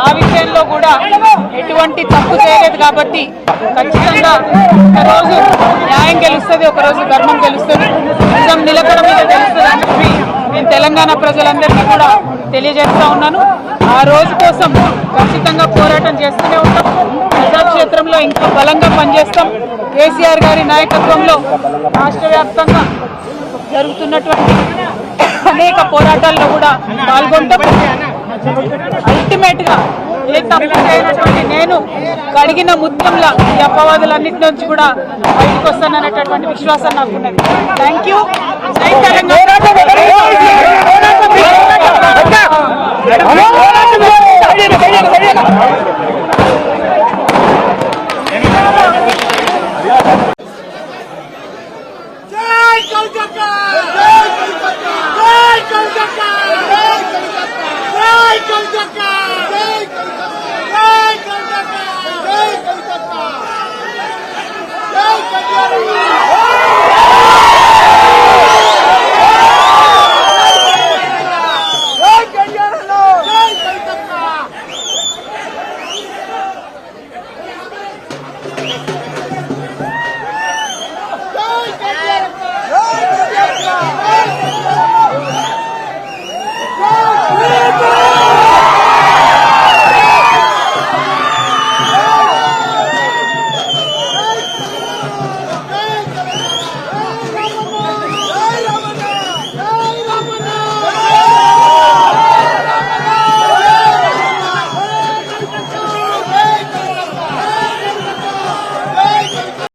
ఆ విషయంలో కూడా ఎటువంటి తప్పు చేయలేదు కాబట్టి ఖచ్చితంగా ఒకరోజు న్యాయం గెలుస్తుంది ఒకరోజు ధర్మం గెలుస్తుంది. నిజం నిలకడ మీద గెలుస్తుంది అని చెప్పి నేను తెలంగాణ ప్రజలందరికీ కూడా తెలియజేస్తా ఉన్నాను. ఆ రోజు కోసం ఖచ్చితంగా పోరాటం చేస్తూనే ఉంటాం. ప్రజాక్షేత్రంలో ఇంకా బలంగా పనిచేస్తాం. కేసీఆర్ గారి నాయకత్వంలో రాష్ట్ర వ్యాప్తంగా జరుగుతున్నటువంటి అనేక పోరాటాల్లో కూడా పాల్గొంటాం. అల్టిమేట్గా ఏ తప్పు చేయనటువంటి నేను కడిగిన ముత్యంలా ఈ అపవాదులన్నిటి నుంచి కూడా బయటకు వస్తాననేటటువంటి విశ్వాసం నాకు ఉన్నది. థ్యాంక్ యూ జై జై కల్కత్తా జై కల్కత్తా జై కల్కత్తా